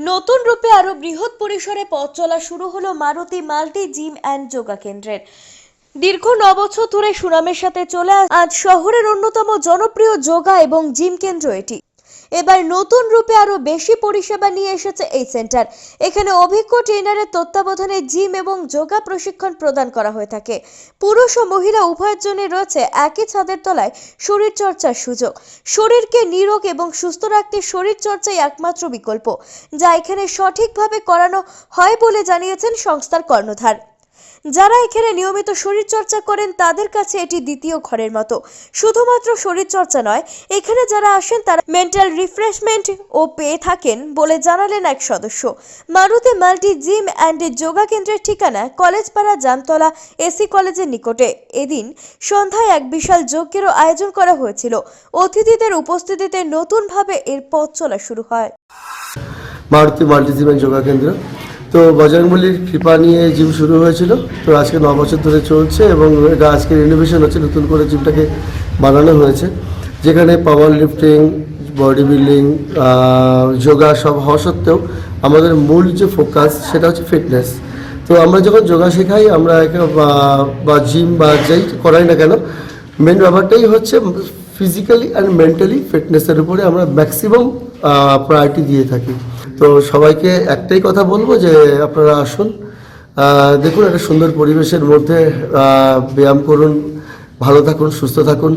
নতুন রূপে আরও বৃহৎ পরিসরে পথ চলা শুরু হলো Maruti multi gym and yoga কেন্দ্রের। দীর্ঘ ন বছর ধরে সুনামের সাথে চলে আজ শহরের অন্যতম জনপ্রিয় যোগা এবং জিম কেন্দ্র এটি। এবার নতুন রূপে আরও বেশি পরিষেবা নিয়ে এসেছে এই সেন্টার। এখানে অভিজ্ঞ ট্রেনারের তত্ত্বাবধানে জিম এবং যোগা প্রশিক্ষণ প্রদান করা হয়ে থাকে। পুরুষ ও মহিলা উভয়ের জন্য রয়েছে একই ছাদের তলায় শরীরচর্চার সুযোগ। শরীরকে নিরোগ এবং সুস্থ রাখতে শরীরচর্চাই একমাত্র বিকল্প, যা এখানে সঠিকভাবে করানো হয় বলে জানিয়েছেন সংস্থার কর্ণধার। যারা এখানে নিয়মিত শরীরচর্চা করেন, তাদের কাছে এটি দ্বিতীয় ঘরের মতো। শুধুমাত্র শরীরচর্চা নয়, এখানে যারা আসেন, তারা মেন্টাল রিফ্রেশমেন্ট ও পেয়ে থাকেন বলে জানালেন এক সদস্য। Maruti multi gym and yoga কেন্দ্রের ঠিকানা কলেজপাড়া জামতলা এসি কলেজের নিকটে। এদিন সন্ধ্যায় এক বিশাল যজ্ঞেরও আয়োজন করা হয়েছিল। অতিথিদের উপস্থিতিতে নতুনভাবে এর পথ চলা শুরু হয়। মারুতি মাল্টিজিমের যোগা কেন্দ্র। তো বজরংবলির কৃপা নিয়ে জিম শুরু হয়েছিল। তো আজকে ন বছর ধরে চলছে এবং এটা আজকে রিনোভেশন হচ্ছে, নতুন করে জিমটাকে বানানো হয়েছে। যেখানে power lifting body building yoga সব হওয়া সত্ত্বেও আমাদের মূল যে ফোকাস সেটা হচ্ছে ফিটনেস তো আমরা যখন যোগা শেখাই, আমরা বা জিম বা যাই করাই না কেন মেন ব্যাপারটাই হচ্ছে ফিজিক্যালি অ্যান্ড মেন্টালি ফিটনেসের উপরে আমরা ম্যাক্সিমাম প্রায়োরিটি দিয়ে থাকি। তো সবাইকে একটাই কথা বলব যে আপনারা আসুন। দেখুন একটা সুন্দর পরিবেশের মধ্যে ব্যায়াম করুন, ভালো থাকুন, সুস্থ থাকুন।